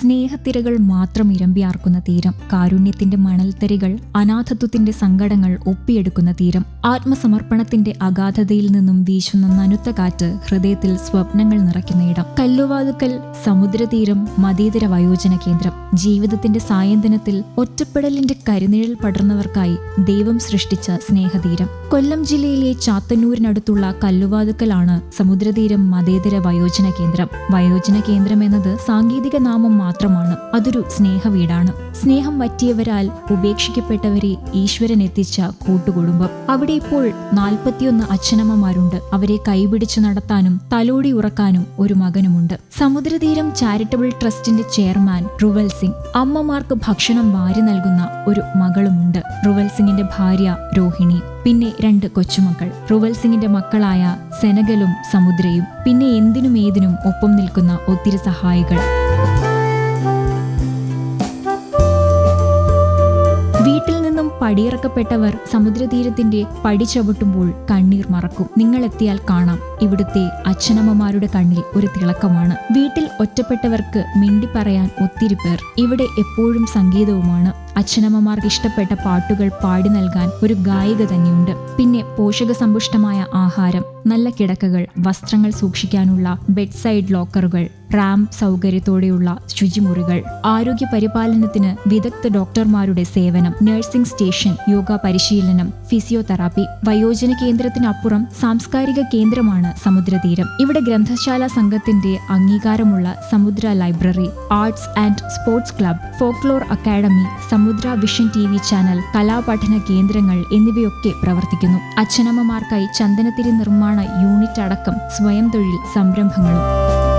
സ്നേഹത്തിരകൾ മാത്രം ഇരമ്പിയാർക്കുന്ന തീരം കാരുണ്യത്തിന്റെ മണൽത്തരികൾ അനാഥത്വത്തിന്റെ സങ്കടങ്ങൾ ഒപ്പിയെടുക്കുന്ന തീരം ആത്മസമർപ്പണത്തിന്റെ അഗാധതയിൽ നിന്നും വീശുന്ന നനുത്ത കാറ്റ് ഹൃദയത്തിൽ സ്വപ്നങ്ങൾ നിറയ്ക്കുന്ന ഇടം. കല്ലുവാതുക്കൽ സമുദ്രതീരം മതേതര വയോജന കേന്ദ്രം. ജീവിതത്തിന്റെ സായന്തനത്തിൽ ഒറ്റപ്പെടലിന്റെ കരിനിഴൽ പടർന്നവർക്കായി ദൈവം സൃഷ്ടിച്ച സ്നേഹതീരം. കൊല്ലം ജില്ലയിലെ ചാത്തന്നൂരിനടുത്തുള്ള കല്ലുവാതുക്കലാണ് സമുദ്രതീരം മതേതര വയോജന കേന്ദ്രം. വയോജന കേന്ദ്രം എന്നത് സാങ്കേതിക നാമം മാത്രമാണ്. അതൊരു സ്നേഹവീടാണ്. സ്നേഹം പറ്റിയവരാൽ ഉപേക്ഷിക്കപ്പെട്ടവരെ ഈശ്വരൻ എത്തിച്ച കൂട്ടുകുടുംബം. അവിടെ ഇപ്പോൾ നാൽപ്പത്തിയൊന്ന് അച്ഛനമ്മമാരുണ്ട്. അവരെ കൈപിടിച്ചു നടത്താനും തലോടി ഉറക്കാനും ഒരു മകനുമുണ്ട്. സമുദ്രതീരം ചാരിറ്റബിൾ ട്രസ്റ്റിന്റെ ചെയർമാൻ റുവൽ സിംഗ്. അമ്മമാർക്ക് ഭക്ഷണം വാരി നൽകുന്ന ഒരു മകളുമുണ്ട്. റുവൽ സിംഗിന്റെ ഭാര്യ രോഹിണി. പിന്നെ രണ്ട് കൊച്ചുമക്കൾ. റുവൽ സിംഗിന്റെ മക്കളായ സെനഗലും സമുദ്രയും. പിന്നെ എന്തിനും ഏതിനും ഒപ്പം നിൽക്കുന്ന ഒത്തിരി സഹായികൾ. പടിയിറക്കപ്പെട്ടവർ സമുദ്രതീരത്തിന്റെ പടി ചവിട്ടുമ്പോൾ കണ്ണീർ മറക്കും. നിങ്ങൾ എത്തിയാൽ കാണാം. ഇവിടുത്തെ അച്ഛനമ്മമാരുടെ കണ്ണിൽ ഒരു തിളക്കമാണ്. വീട്ടിൽ ഒറ്റപ്പെട്ടവർക്ക് മിണ്ടി പറയാൻ ഒത്തിരി പേർ. ഇവിടെ എപ്പോഴും സംഗീതവുമാണ്. അച്ഛനമ്മമാർക്ക് ഇഷ്ടപ്പെട്ട പാട്ടുകൾ പാടി നൽകാൻ ഒരു ഗായിക തന്നെയുണ്ട്. പിന്നെ പോഷകസമ്പുഷ്ടമായ ആഹാരം. നല്ല കിടക്കകൾ വസ്ത്രങ്ങൾ സൂക്ഷിക്കാനുള്ള ബെഡ് സൈഡ് ലോക്കറുകൾ റാം സൗകര്യത്തോടെയുള്ള ശുചിമുറികൾ ആരോഗ്യ പരിപാലനത്തിന് വിദഗ്ധ ഡോക്ടർമാരുടെ സേവനം നഴ്സിംഗ് സ്റ്റേഷൻ യോഗ പരിശീലനം ഫിസിയോതെറാപ്പി വയോജന കേന്ദ്രത്തിനപ്പുറം സാംസ്കാരിക കേന്ദ്രമാണ് സമുദ്രതീരം. ഇവിടെ ഗ്രന്ഥശാല സംഘത്തിന്റെ അംഗീകാരമുള്ള Samudra library arts and sports club folklore academy Samudra vision T V channel കലാപഠന കേന്ദ്രങ്ങൾ എന്നിവയൊക്കെ പ്രവർത്തിക്കുന്നു. അച്ഛനമ്മമാർക്കായി ചന്ദനത്തിരി നിർമ്മാണ യൂണിറ്റ് അടക്കം സ്വയം തൊഴിൽ സംരംഭങ്ങളും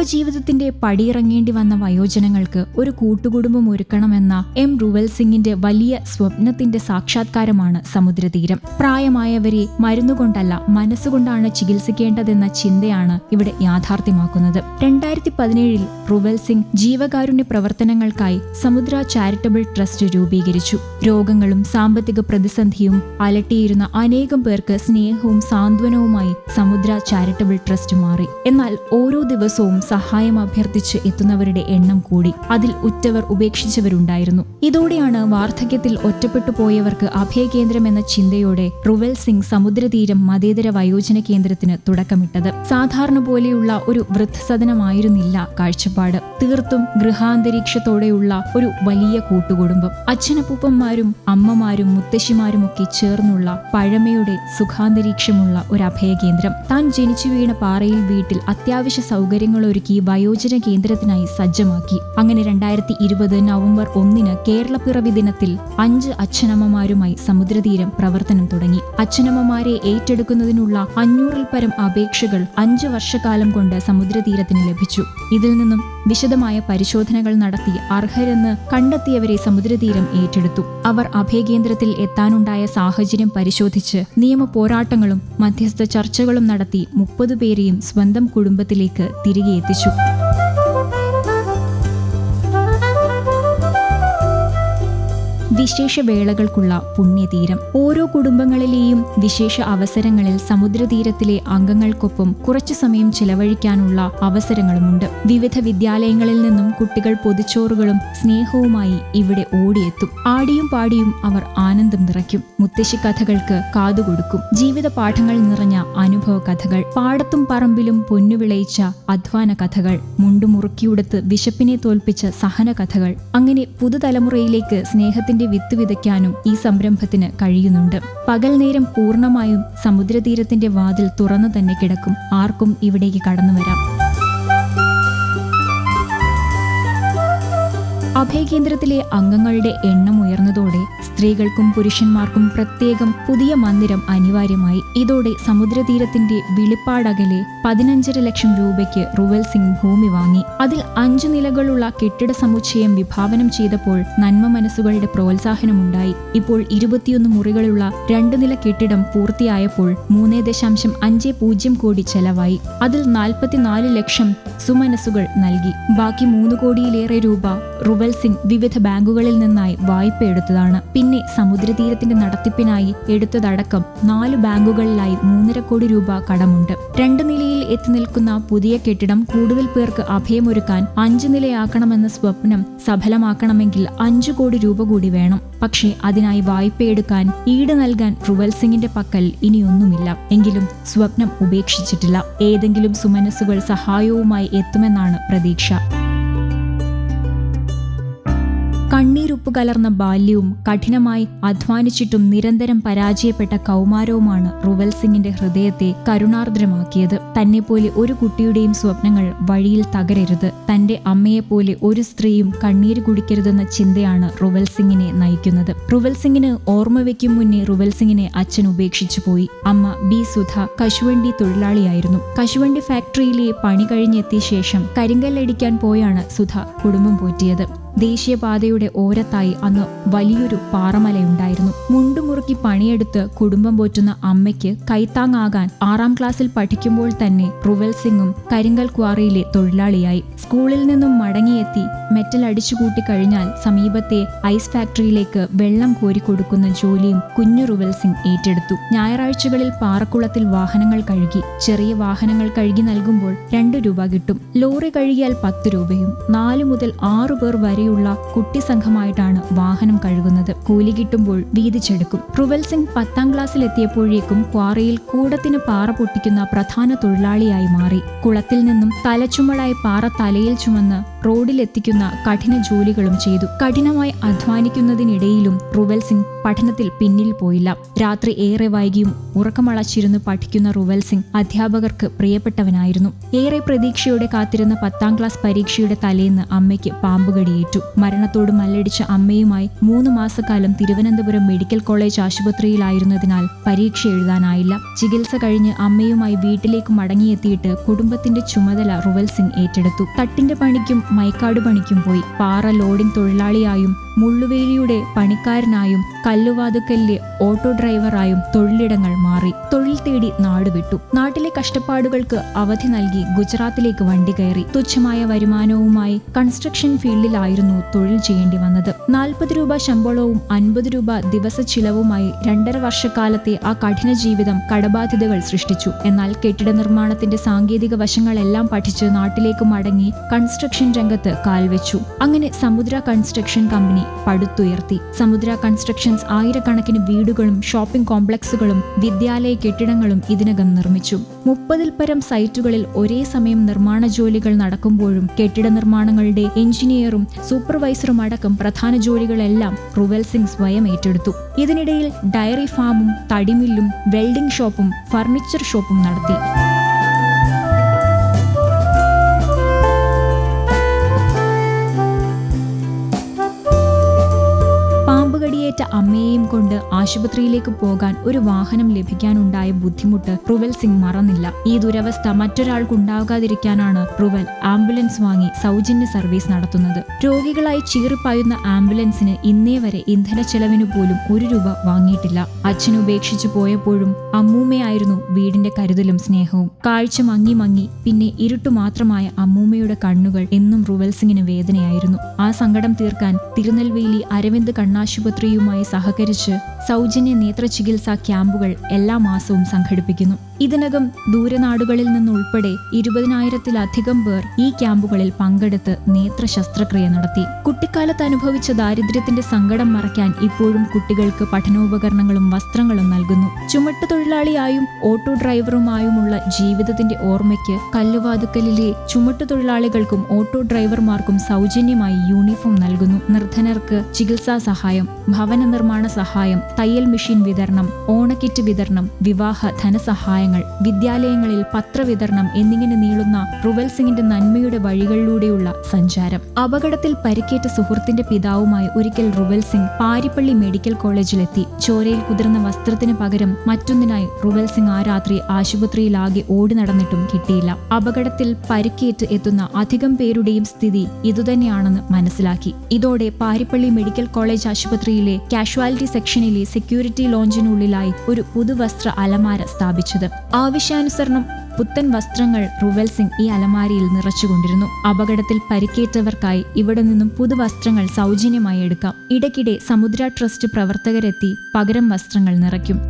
കുടുംബജീവിതത്തിന്റെ പടിയിറങ്ങേണ്ടി വന്ന വയോജനങ്ങൾക്ക് ഒരു കൂട്ടുകുടുംബം ഒരുക്കണമെന്ന എം റുവൽ സിംഗിന്റെ വലിയ സ്വപ്നത്തിന്റെ സാക്ഷാത്കാരമാണ് സമുദ്രതീരം. പ്രായമായവരെ മരുന്നുകൊണ്ടല്ല മനസ്സുകൊണ്ടാണ് ചികിത്സിക്കേണ്ടതെന്ന ചിന്തയാണ് ഇവിടെ യാഥാർത്ഥ്യമാക്കുന്നത്. രണ്ടായിരത്തി പതിനേഴിൽ റുവൽ സിംഗ് ജീവകാരുണ്യ പ്രവർത്തനങ്ങൾക്കായി സമുദ്ര ചാരിറ്റബിൾ ട്രസ്റ്റ് രൂപീകരിച്ചു. രോഗങ്ങളും സാമ്പത്തിക പ്രതിസന്ധിയും അലട്ടിയിരുന്ന അനേകം പേർക്ക് സ്നേഹവും സാന്ത്വനവുമായി സമുദ്ര ചാരിറ്റബിൾ ട്രസ്റ്റ് മാറി. എന്നാൽ ഓരോ ദിവസവും സഹായം അഭ്യർത്ഥിച്ച് എത്തുന്നവരുടെ എണ്ണം കൂടി. അതിൽ ഉറ്റവർ ഉപേക്ഷിച്ചവരുണ്ടായിരുന്നു. ഇതോടെയാണ് വാർദ്ധക്യത്തിൽ ഒറ്റപ്പെട്ടു പോയവർക്ക് അഭയകേന്ദ്രം എന്ന ചിന്തയോടെ റുവൽ സിംഗ് സമുദ്രതീരം മതേതര വയോജന കേന്ദ്രത്തിന് തുടക്കമിട്ടത്. സാധാരണ പോലെയുള്ള ഒരു വൃദ്ധസദനമായിരുന്നില്ല കാഴ്ചപ്പാട്. തീർത്തും ഗൃഹാന്തരീക്ഷത്തോടെയുള്ള ഒരു വലിയ കൂട്ടുകുടുംബം. അച്ഛനപ്പൂപ്പന്മാരും അമ്മമാരും മുത്തശ്ശിമാരുമൊക്കെ ചേർന്നുള്ള പഴമയുടെ സുഖാന്തരീക്ഷമുള്ള ഒരു അഭയകേന്ദ്രം. താൻ ജനിച്ചു വീണ പാറയിൽ വീട്ടിൽ അത്യാവശ്യ സൗകര്യങ്ങൾ ഒരുക്കി വയോജന കേന്ദ്രത്തിനായി സജ്ജമാക്കി. അങ്ങനെ രണ്ടായിരത്തി ഇരുപത് നവംബർ ഒന്നിന് കേരളപ്പിറവി ദിനത്തിൽ അഞ്ച് അച്ഛനമ്മമാരുമായി സമുദ്രതീരം പ്രവർത്തനം തുടങ്ങി. അച്ഛനമ്മമാരെ ഏറ്റെടുക്കുന്നതിനുള്ള അഞ്ഞൂറിൽ പരം അപേക്ഷകൾ അഞ്ച് വർഷക്കാലം കൊണ്ട് സമുദ്രതീരത്തിന് ലഭിച്ചു. ഇതിൽ നിന്നും വിശദമായ പരിശോധനകൾ നടത്തി അർഹരെന്ന് കണ്ടെത്തിയവരെ സമുദ്രതീരം ഏറ്റെടുത്തു. അവർ അഭയകേന്ദ്രത്തിൽ എത്താനുണ്ടായ സാഹചര്യം പരിശോധിച്ച് നിയമ പോരാട്ടങ്ങളും മധ്യസ്ഥ ചർച്ചകളും നടത്തി മുപ്പത് പേരെയും സ്വന്തം കുടുംബത്തിലേക്ക് തിരികെ എത്തിച്ചു. വിശേഷ വേളകൾക്കുള്ള പുണ്യതീരം. ഓരോ കുടുംബങ്ങളിലെയും വിശേഷ അവസരങ്ങളിൽ സമുദ്രതീരത്തിലെ അംഗങ്ങൾക്കൊപ്പം കുറച്ചു സമയം ചിലവഴിക്കാനുള്ള അവസരങ്ങളുമുണ്ട്. വിവിധ വിദ്യാലയങ്ങളിൽ നിന്നും കുട്ടികൾ പൊതിച്ചോറുകളും സ്നേഹവുമായി ഇവിടെ ഓടിയെത്തും. ആടിയും പാടിയും അവർ ആനന്ദം നിറയ്ക്കും. മുത്തശ്ശി കഥകൾക്ക് കാതുകൊടുക്കും. ജീവിത പാഠങ്ങൾ നിറഞ്ഞ അനുഭവ കഥകൾ. പാടത്തും പറമ്പിലും പൊന്നുവിളയിച്ച അധ്വാന കഥകൾ. മുണ്ടുമുറുക്കിയുടുത്ത് വിശപ്പിനെ തോൽപ്പിച്ച സഹന കഥകൾ അങ്ങനെ പുതുതലമുറയിലേക്ക് സ്നേഹത്തിന്റെ വിത്ത് വിതയ്ക്കാനും ഈ സംരംഭത്തിന് കഴിയുന്നുണ്ട്. പകൽ നേരം പൂർണമായും സമുദ്രതീരത്തിന്റെ വാതിൽ തുറന്നു തന്നെ കിടക്കും. ആർക്കും ഇവിടേക്ക് കടന്നു വരാം. അഭയകേന്ദ്രത്തിലെ അംഗങ്ങളുടെ എണ്ണം ഉയർന്നതോടെ സ്ത്രീകൾക്കും പുരുഷന്മാർക്കും പ്രത്യേകം പുതിയ മന്ദിരം അനിവാര്യമായി. ഇതോടെ സമുദ്രതീരത്തിന്റെ വിളിപ്പാടകലെ പതിനഞ്ചര ലക്ഷം രൂപയ്ക്ക് റുവൽ സിംഗ് ഭൂമി വാങ്ങി. അതിൽ അഞ്ചു നിലകളുള്ള കെട്ടിട സമുച്ചയം വിഭാവനം ചെയ്തപ്പോൾ നന്മ മനസ്സുകളുടെ പ്രോത്സാഹനമുണ്ടായി. ഇപ്പോൾ ഇരുപത്തിയൊന്ന് മുറികളുള്ള രണ്ടു നില കെട്ടിടം പൂർത്തിയായപ്പോൾ മൂന്നേ ദശാംശം അഞ്ച് പൂജ്യം കോടി ചെലവായി. അതിൽ നാൽപ്പത്തിനാല് ലക്ഷം സുമനസ്സുകൾ നൽകി. ബാക്കി മൂന്ന് കോടിയിലേറെ രൂപ റുവൽ സിംഗ് വിവിധ ബാങ്കുകളിൽ നിന്നായി വായ്പ എടുത്തതാണ്. പിന്നെ സമുദ്രതീരത്തിന്റെ നടത്തിപ്പിനായി എടുത്തതടക്കം നാല് ബാങ്കുകളിലായി മൂന്നര കോടി രൂപ കടമുണ്ട്. രണ്ട് നിലയിൽ എത്തി നിൽക്കുന്ന പുതിയ കെട്ടിടം കൂടുതൽ പേർക്ക് അഭയമൊരുക്കാൻ അഞ്ചു നിലയാക്കണമെന്ന സ്വപ്നം സഫലമാക്കണമെങ്കിൽ അഞ്ചു കോടി രൂപ കൂടി വേണം. പക്ഷേ അതിനായി വായ്പയെടുക്കാൻ ഈട് നൽകാൻ റുവൽ സിംഗിന്റെ പക്കൽ ഇനിയൊന്നുമില്ല. എങ്കിലും സ്വപ്നം ഉപേക്ഷിച്ചിട്ടില്ല. ഏതെങ്കിലും സുമനസ്സുകൾ സഹായവുമായി എത്തുമെന്നാണ് പ്രതീക്ഷ. കണ്ണീരുപ്പ് കലർന്ന ബാല്യവും കഠിനമായി അധ്വാനിച്ചിട്ടും നിരന്തരം പരാജയപ്പെട്ട കൗമാരവുമാണ് റുവൽ സിംഗിന്റെ ഹൃദയത്തെ കരുണാർദ്രമാക്കിയത്. തന്നെപ്പോലെ ഒരു കുട്ടിയുടെയും സ്വപ്നങ്ങൾ വഴിയിൽ തകരരുത്. തന്റെ അമ്മയെപ്പോലെ ഒരു സ്ത്രീയും കണ്ണീര് കുടിക്കരുതെന്ന ചിന്തയാണ് റുവൽ സിംഗിനെ നയിക്കുന്നത്. റുവൽ സിംഗിന് ഓർമ്മ വയ്ക്കും മുന്നേ റുവൽ സിംഗിനെ അച്ഛൻ ഉപേക്ഷിച്ചു പോയി. അമ്മ ബി സുധ കശുവണ്ടി തൊഴിലാളിയായിരുന്നു. കശുവണ്ടി ഫാക്ടറിയിലെ പണി കഴിഞ്ഞെത്തിയ ശേഷം കരിങ്കല്ലടിക്കാൻ പോയാണ് സുധ കുടുംബം പോറ്റിയത്. ദേശീയപാതയുടെ ഓരത്തായി അന്ന് വലിയൊരു പാറമലയുണ്ടായിരുന്നു. മുണ്ടുമുറുക്കി പണിയെടുത്ത് കുടുംബം പോറ്റുന്ന അമ്മയ്ക്ക് കൈത്താങ്ങാകാൻ ആറാം ക്ലാസ്സിൽ പഠിക്കുമ്പോൾ തന്നെ റുവൽ സിംഗും കരിങ്കൽ ക്വാറിയിലെ തൊഴിലാളിയായി. സ്കൂളിൽ നിന്നും മടങ്ങിയെത്തി മെറ്റൽ അടിച്ചുകൂട്ടി കഴിഞ്ഞാൽ സമീപത്തെ ഐസ് ഫാക്ടറിയിലേക്ക് വെള്ളം കോരി കൊടുക്കുന്ന ജോലിയും കുഞ്ഞു റുവൽ സിംഗ് ഏറ്റെടുത്തു. ഞായറാഴ്ചകളിൽ പാറക്കുളത്തിൽ വാഹനങ്ങൾ കഴുകി ചെറിയ വാഹനങ്ങൾ കഴുകി നൽകുമ്പോൾ രണ്ടു രൂപ കിട്ടും. ലോറി കഴുകിയാൽ പത്ത് രൂപയും നാലു മുതൽ ആറു പേർ വരെയുള്ള കുട്ടി സംഘമായിട്ടാണ് വാഹനം കഴുകുന്നത്. കൂലി കിട്ടുമ്പോൾ വീതിച്ചെടുക്കും. റുവൽ സിംഗ് പത്താം ക്ലാസ്സിൽ എത്തിയപ്പോഴേക്കും ക്വാറിയിൽ കൂടത്തിന് പാറ പൊട്ടിക്കുന്ന പ്രധാന തൊഴിലാളിയായി മാറി. കുളത്തിൽ നിന്നും തലച്ചുമടായി പാറ തലയിൽ ചുമന്ന് റോഡിലെത്തിക്കുന്ന കഠിന ജോലികളും ചെയ്തു. കഠിനമായി അധ്വാനിക്കുന്നതിനിടയിലും റുവൽ സിംഗ് പഠനത്തിൽ പിന്നിൽ പോയില്ല. രാത്രി ഏറെ വൈകിയും ഉറക്കമളച്ചിരുന്ന് പഠിക്കുന്ന റുവൽ സിംഗ് അധ്യാപകർക്ക് പ്രിയപ്പെട്ടവനായിരുന്നു. ഏറെ പ്രതീക്ഷയോടെ കാത്തിരുന്ന പത്താം ക്ലാസ് പരീക്ഷയുടെ തലേന്ന് അമ്മയ്ക്ക് പാമ്പുകടിയേറ്റു. മരണത്തോട് മല്ലടിച്ച അമ്മയുമായി മൂന്ന് മാസക്കാലം തിരുവനന്തപുരം മെഡിക്കൽ കോളേജ് ആശുപത്രിയിലായിരുന്നതിനാൽ പരീക്ഷ എഴുതാനായില്ല. ചികിത്സ കഴിഞ്ഞ് അമ്മയുമായി വീട്ടിലേക്ക് മടങ്ങിയെത്തിയിട്ട് കുടുംബത്തിന്റെ ചുമതല റുവൽ സിംഗ് ഏറ്റെടുത്തു. തട്ടിന്റെ പണിക്കും മൈക്കാട് പണിക്കും പോയി. പാറ ലോഡിംഗ് തൊഴിലാളിയായും മുള്ളുവേലിയുടെ പണിക്കാരനായും കല്ലുവാതുക്കലിലെ ഓട്ടോ ഡ്രൈവറായും തൊഴിലിടങ്ങൾ മാറി. തൊഴിൽ തേടി നാടുവിട്ടു നാട്ടിലെ കഷ്ടപ്പാടുകൾക്ക് അവധി നൽകി ഗുജറാത്തിലേക്ക് വണ്ടി കയറി. തുച്ഛമായ വരുമാനവുമായി കൺസ്ട്രക്ഷൻ ഫീൽഡിലായിരുന്നു തൊഴിൽ ചെയ്യേണ്ടി വന്നത്. നാൽപ്പത് രൂപ ശമ്പളവും അൻപത് രൂപ ദിവസ ചിലവുമായി രണ്ടര വർഷക്കാലത്തെ ആ കഠിന ജീവിതം കടബാധ്യതകൾ സൃഷ്ടിച്ചു. എന്നാൽ കെട്ടിട നിർമ്മാണത്തിന്റെ സാങ്കേതിക വശങ്ങളെല്ലാം പഠിച്ച് നാട്ടിലേക്ക് മടങ്ങി കൺസ്ട്രക്ഷൻ രംഗത്ത് കാൽവെച്ചു. അങ്ങനെ സമുദ്ര കൺസ്ട്രക്ഷൻ കമ്പനി പടുത്തുയർത്തി. സമുദ്ര കൺസ്ട്രക്ഷൻസ് ആയിരക്കണക്കിന് വീടുകളും ഷോപ്പിംഗ് കോംപ്ലക്സുകളും വിദ്യാലയ കെട്ടിടങ്ങളും ഇതിനകം നിർമ്മിച്ചു. മുപ്പതിൽ പരം സൈറ്റുകളിൽ ഒരേ സമയം നിർമ്മാണ ജോലികൾ നടക്കുമ്പോഴും കെട്ടിട നിർമ്മാണങ്ങളുടെ എഞ്ചിനീയറും സൂപ്പർവൈസറും അടക്കം പ്രധാന ജോലികളെല്ലാം റുവൽ സിംഗ് സ്വയം ഏറ്റെടുത്തു. ഇതിനിടയിൽ ഡയറി ഫാമും തടിമില്ലും വെൽഡിംഗ് ഷോപ്പും ഫർണിച്ചർ ഷോപ്പും നടത്തി. അമ്മയെയും കൊണ്ട് ആശുപത്രിയിലേക്ക് പോകാൻ ഒരു വാഹനം ലഭിക്കാനുണ്ടായ ബുദ്ധിമുട്ട് റുവൽ സിംഗ് മറന്നില്ല. ഈ ദുരവസ്ഥ മറ്റൊരാൾക്കുണ്ടാകാതിരിക്കാനാണ് റുവൽ ആംബുലൻസ് വാങ്ങി സൗജന്യ സർവീസ് നടത്തുന്നത്. രോഗികളായി ചീറിപ്പായുന്ന ആംബുലൻസിന് ഇന്നേ വരെ ഇന്ധന ചെലവിനു പോലും ഒരു രൂപ വാങ്ങിയിട്ടില്ല. അച്ഛൻ ഉപേക്ഷിച്ചു പോയപ്പോഴും അമ്മൂമ്മയായിരുന്നു വീടിന്റെ കരുതലും സ്നേഹവും. കാഴ്ച മങ്ങി മങ്ങി പിന്നെ ഇരുട്ടു മാത്രമായ അമ്മൂമ്മയുടെ കണ്ണുകൾ എന്നും റുവൽ സിംഗിന് വേദനയായിരുന്നു. ആ സങ്കടം തീർക്കാൻ തിരുനെൽവേലി അരവിന്ദ് കണ്ണാശുപത്രിയുമായി സഹകരിച്ച് സൗജന്യ നേത്രചികിത്സാ ക്യാമ്പുകൾ എല്ലാ മാസവും സംഘടിപ്പിക്കുന്നു. ഇതിനകം ദൂരനാടുകളിൽ നിന്നുൾപ്പെടെ ഇരുപതിനായിരത്തിലധികം പേർ ഈ ക്യാമ്പുകളിൽ പങ്കെടുത്ത് നേത്ര ശസ്ത്രക്രിയ നടത്തി. കുട്ടിക്കാലത്ത് അനുഭവിച്ച ദാരിദ്ര്യത്തിന്റെ സങ്കടം മറയ്ക്കാൻ ഇപ്പോഴും കുട്ടികൾക്ക് പഠനോപകരണങ്ങളും വസ്ത്രങ്ങളും നൽകുന്നു. ചുമട്ടുതൊഴിലാളിയായും ഓട്ടോ ഡ്രൈവറുമായുമുള്ള ജീവിതത്തിന്റെ ഓർമ്മയ്ക്ക് കല്ലുവാതുക്കലിലെ ചുമട്ടുതൊഴിലാളികൾക്കും ഓട്ടോ ഡ്രൈവർമാർക്കും സൗജന്യമായി യൂണിഫോം നൽകുന്നു. നിർധനർക്ക് ചികിത്സാ സഹായം ഭവന നിർമ്മാണ സഹായം തയ്യൽ മെഷീൻ വിതരണം ഓണക്കിറ്റ് വിതരണം വിവാഹ ധനസഹായങ്ങൾ വിദ്യാലയങ്ങളിൽ പത്രവിതരണം എന്നിങ്ങനെ നീളുന്ന റുവൽ സിംഗിന്റെ നന്മയുടെ വഴികളിലൂടെയുള്ള സഞ്ചാരം. അപകടത്തിൽ പരിക്കേറ്റ സുഹൃത്തിന്റെ പിതാവുമായി ഒരിക്കൽ റുവൽ സിംഗ് പാരിപ്പള്ളി മെഡിക്കൽ കോളേജിലെത്തി. ചോരയിൽ കുതിർന്ന വസ്ത്രത്തിന് പകരം മറ്റൊന്നിനായി റുവൽ സിംഗ് ആ രാത്രി ആശുപത്രിയിലാകെ ഓടി നടന്നിട്ടും കിട്ടിയില്ല. അപകടത്തിൽ പരിക്കേറ്റ് എത്തുന്ന അധികം പേരുടെയും സ്ഥിതി ഇതുതന്നെയാണെന്ന് മനസ്സിലാക്കി. ഇതോടെ പാരിപ്പള്ളി മെഡിക്കൽ കോളേജ് ആശുപത്രിയിലെ കാഷ്വാലിറ്റി സെക്ഷനിലെ സെക്യൂരിറ്റി ലോഞ്ചിനുള്ളിലായി ഒരു പുതുവസ്ത്ര അലമാര സ്ഥാപിച്ചത്. ആവശ്യാനുസരണം പുത്തൻ വസ്ത്രങ്ങൾ റുവൽ സിംഗ് ഈ അലമാരിയിൽ നിറച്ചുകൊണ്ടിരുന്നു. അപകടത്തിൽ പരിക്കേറ്റവർക്കായി ഇവിടെ നിന്നും പുതുവസ്ത്രങ്ങൾ സൗജന്യമായി എടുക്കാം. ഇടയ്ക്കിടെ സമുദ്ര ട്രസ്റ്റ് പ്രവർത്തകരെത്തി പകരം വസ്ത്രങ്ങൾ നിറയ്ക്കും.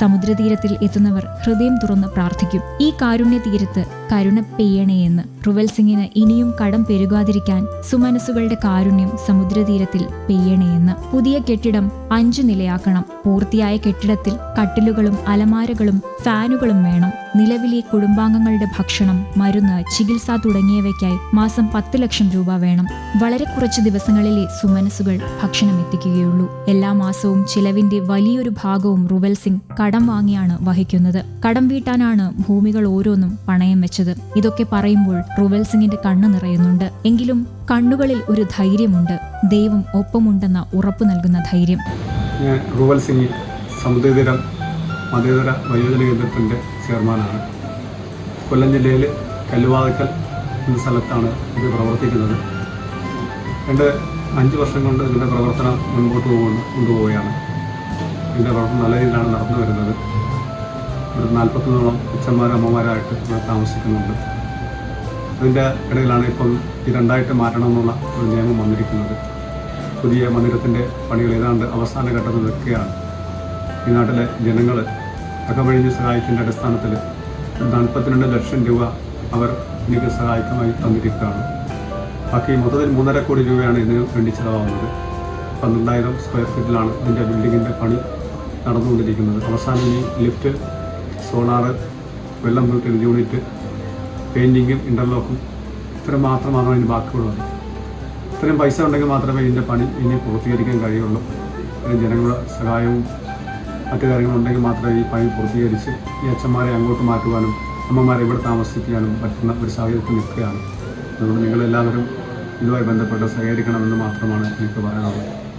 സമുദ്രതീരത്തിൽ എത്തുന്നവർ ഹൃദയം തുറന്ന് പ്രാർത്ഥിക്കും. ഈ കാരുണ്യ തീരത്ത് കരുണ പെയ്യണേയെന്ന് റുവൽ സിംഗിന് ഇനിയും കടം പെരുകാതിരിക്കാൻ സുമനസുകളുടെ കാരുണ്യം സമുദ്രതീരത്തിൽ പെയ്യണേയെന്ന്. പുതിയ കെട്ടിടം അഞ്ചു നിലയാക്കണം. പൂർത്തിയായ കെട്ടിടത്തിൽ കട്ടിലുകളും അലമാരകളും ഫാനുകളും വേണം. നിലവിലെ കുടുംബാംഗങ്ങളുടെ ഭക്ഷണം മരുന്ന് ചികിത്സ തുടങ്ങിയവയ്ക്കായി മാസം പത്ത് ലക്ഷം രൂപ വേണം. വളരെ കുറച്ച് ദിവസങ്ങളിലെ സുമനസുകൾ ഭക്ഷണം എത്തിക്കുകയുള്ളൂ. എല്ലാ മാസവും ചിലവിന്റെ വലിയൊരു ഭാഗവും റുവൽ സിംഗ് കടം വാങ്ങിയാണ് വഹിക്കുന്നത്. കടം വീട്ടാനാണ് ഭൂമികൾ ഓരോന്നും പണയം വെച്ചത്. ഇതൊക്കെ പറയുമ്പോൾ റുവൽ സിംഗിന്റെ കണ്ണ് നിറയുന്നുണ്ട്. എങ്കിലും കണ്ണുകളിൽ ഒരു ധൈര്യമുണ്ട്. ദൈവം ഒപ്പമുണ്ടെന്ന ഉറപ്പു നൽകുന്ന ധൈര്യം. ഞാൻ റൂവൽ സിംഗ് സമുദ്രതീരം മതേതര വയോജന കേന്ദ്രത്തിന്റെ ചെയർമാനാണ്. കൊല്ലം ജില്ലയിൽ കല്ലുവാതക്കൽ എന്ന സ്ഥലത്താണ് ഇത് പ്രവർത്തിക്കുന്നത്. രണ്ട് അഞ്ച് വർഷം കൊണ്ട് ഇതിന്റെ പ്രവർത്തനം മുൻപോട്ട് പോകുന്നു കൊണ്ടുപോവുകയാണ്. ഇതിന്റെ പ്രവർത്തനം നല്ല രീതിയിലാണ് നടന്നു വരുന്നത്. ഒരു നാൽപ്പത്തൊന്നോളം അച്ഛന്മാരും അമ്മമാരായിട്ട് ഇവിടെ താമസിക്കുന്നുണ്ട്. അതിന്റെ ഇടയിലാണ് ഇപ്പം ഈ രണ്ടായിട്ട് മാറ്റണമെന്നുള്ള ഒരു നിയമം വന്നിരിക്കുന്നത്. പുതിയ മന്ദിരത്തിന്റെ പണികൾ ഏതാണ്ട് അവസാന ഘട്ടത്തിൽ നിൽക്കുകയാണ്. ഈ നാട്ടിലെ ജനങ്ങൾ അകമഴിഞ്ഞ് സഹായിക്കേണ്ട അടിസ്ഥാനത്തിൽ നാൽപ്പത്തിരണ്ട് ലക്ഷം രൂപ അവർ എനിക്ക് സഹായകമായി തന്നിരിക്കുകയാണ്. ബാക്കി മൊത്തത്തിൽ മൂന്നര കോടി രൂപയാണ് ഇതിന് വേണ്ടി ചിലവാകുന്നത്. പന്ത്രണ്ടായിരം സ്ക്വയർ ഫീറ്റിലാണ് ഇതിന്റെ ബിൽഡിങ്ങിന്റെ പണി നടന്നുകൊണ്ടിരിക്കുന്നത്. അവസാനം ഈ ലിഫ്റ്റ് സോളാറ് വെള്ളം ഫിൽറ്റർ യൂണിറ്റ് പെയിന്റിങ്ങും ഇന്റർലോക്കും ഇത്രയും മാത്രമാണ് അതിന് ബാക്കിയുള്ളത്? ഇത്രയും പൈസ ഉണ്ടെങ്കിൽ മാത്രമേ ഇതിന്റെ പണി ഇനി പൂർത്തീകരിക്കാൻ കഴിയുള്ളൂ. ഇത്രയും ജനങ്ങളുടെ സഹായവും മറ്റു കാര്യങ്ങളുണ്ടെങ്കിൽ മാത്രമേ ഈ പണി പൂർത്തീകരിച്ച് ഈ അച്ഛന്മാരെ അങ്ങോട്ട് മാറ്റുവാനും അമ്മമാരെ ഇവിടെ താമസിപ്പിക്കാനും പറ്റുന്ന ഒരു സാഹചര്യത്തിൽ നിൽക്കുകയാണ്. അതുകൊണ്ട് നിങ്ങളെല്ലാവരും ഇതുമായി ബന്ധപ്പെട്ട് സഹകരിക്കണമെന്ന് മാത്രമാണ് എനിക്ക് പറയാനുള്ളത്.